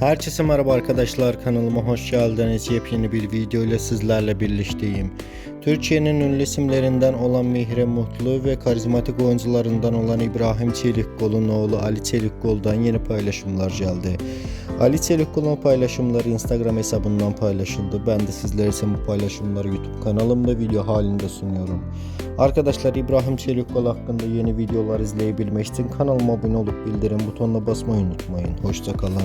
Herkese merhaba arkadaşlar kanalıma hoş geldiniz. Yepyeni bir video ile sizlerle birlikteyim. Türkiye'nin ünlü isimlerinden olan Mihre Mutlu ve karizmatik oyuncularından olan İbrahim Çelikkol'un oğlu Ali Çelikkol'dan yeni paylaşımlar geldi. Ali Çelikkol'un paylaşımları Instagram hesabından paylaşıldı. Ben de sizler için bu paylaşımları YouTube kanalımda video halinde sunuyorum. Arkadaşlar İbrahim Çelikkol hakkında yeni videolar izleyebilmek için kanalıma abone olup bildirim butonuna basmayı unutmayın. Hoşçakalın.